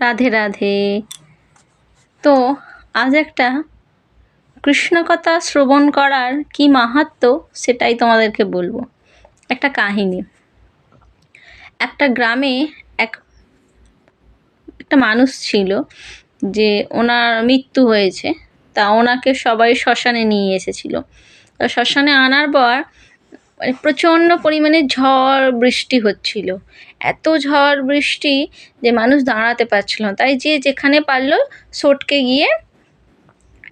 রাধে রাধে। তো আজ একটা কৃষ্ণ কথা শ্রবণ করার কি মাহাত্ম্য সেটাই তোমাদেরকে বলব। একটা কাহিনী। একটা গ্রামে এক, একটা মানুষ ছিল যে ওনার মৃত্যু হয়েছে, তা ওনাকে সবাই শ্মশানে নিয়ে এসেছিল। তা শ্মশানে আনার পর মানে প্রচণ্ড পরিমাণে ঝড় বৃষ্টি হচ্ছিল। এত ঝড় বৃষ্টি যে মানুষ দাঁড়াতে পারছিল না। তাই যে যেখানে পারল সটকে গিয়ে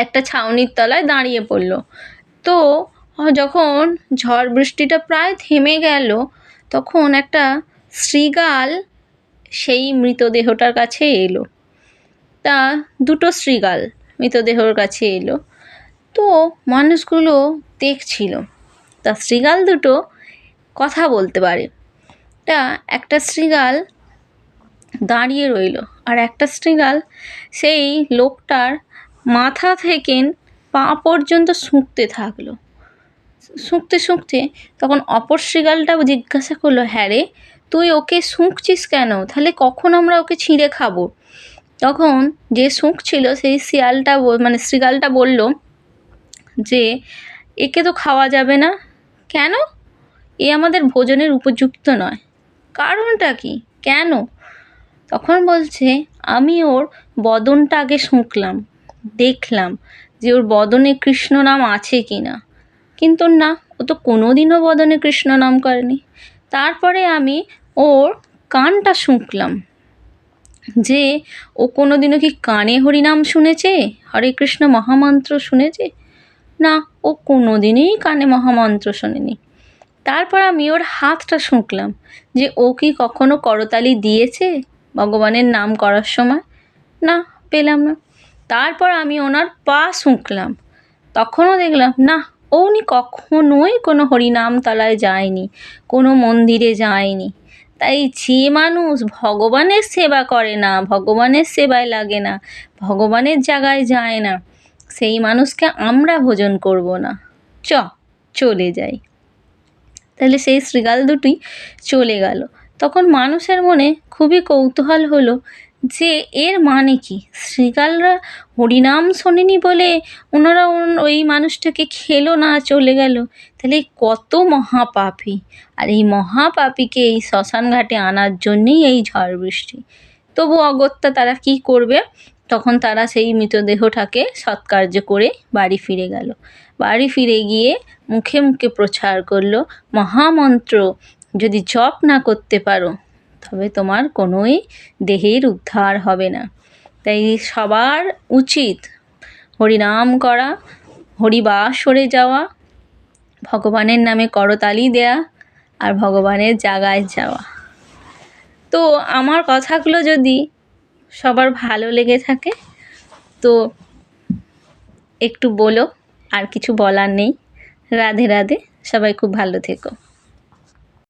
একটা ছাউনির তলায় দাঁড়িয়ে পড়ল। তো যখন ঝড় বৃষ্টিটা প্রায় থেমে গেল, তখন একটা শ্রীগাল সেই মৃতদেহটার কাছে এলো। তা দুটো শ্রীগাল মৃতদেহর কাছে এলো। তো মানুষগুলো দেখছিল তা শৃগাল দুটো কথা বলতে পারে। তা একটা শৃগাল দাঁড়িয়ে রইল আর একটা শৃগাল সেই লোকটার মাথা থেকে পা পর্যন্ত শুঁকতে থাকল। শুঁকতে শুঁকতে তখন অপর শৃগালটাও জিজ্ঞাসা করল হ্যাঁ রে, তুই ওকে শুঁকছিস কেন? তাহলে কখন আমরা ওকে ছিঁড়ে খাব? তখন যে শুঁকছিল সেই শিয়ালটা মানে শৃগালটা বলল যে, একে তো খাওয়া যাবে না কেন? এ আমাদের ভোজনের উপযুক্ত নয়। কারণটা কি? কেন? তখন বলছে, আমি ওর বদনটা আগে শুঁকলাম, দেখলাম যে ওর বদনে কৃষ্ণ নাম আছে কি না কিন্তু না, ও তো কোনো দিনও বদনে কৃষ্ণ নাম করেনি। তারপরে আমি ওর কানটা শুঁকলাম, যে ও কোনো দিনও কি কানে হরিনাম শুনেছে? হরে কৃষ্ণ মহামন্ত্র শুনেছে? না, ও কোনো দিনই কানে মহামন্ত্র শোনেনি। তারপর আমি ওর হাতটা শুঁকলাম যে, ও কি কখনো করতালি দিয়েছে ভগবানের নাম করার সময়? না, পেলাম না। তারপর আমি ওনার পা শুঁকলাম। তখনও দেখলাম, না ও উনি কখনোই কোনো হরিনাম তলায় যায়নি, কোনো মন্দিরে যায়নি। তাই যে মানুষ ভগবানের সেবা করে না, ভগবানের সেবায় লাগে না, ভগবানের জায়গায় যায় না সেই মানুষকে আমরা ভোজন করব না। চ, চলে যাই। তাহলে সেই শৃগাল দুটি চলে গেল। তখন মানুষের মনে খুবই কৌতূহল হলো যে এর মানে কি? শৃগালরা হরিনাম শোনেনি বলে ওনারা ওই মানুষটাকে খেলো না, চলে গেল। তাহলে কত মহাপাপী। আর এই মহাপাপীকে এই শ্মশান ঘাটে আনার জন্যেই এই ঝড় বৃষ্টি। তবু অগত্যা তারা কি করবে? তখন তারা সেই মৃতদেহটাকে সৎকার্য করে বাড়ি ফিরে গেল। বাড়ি ফিরে গিয়ে মুখে মুখে প্রচার করল, মহামন্ত্র, যদি জপ না করতে পারো, তবে তোমার কোনোই দেহের উদ্ধার হবে না। তাই সবার উচিত হরিনাম করা হরিবাসরে যাওয়া, ভগবানের নামে করতালি দেয়া আর ভগবানের জায়গায় যাওয়া। তো আমার কথাগুলো যদি সবার ভালো লেগে থাকে। তো একটু বলো, আর কিছু বলার নেই। রাধে রাধে, সবাই খুব ভালো থেকো।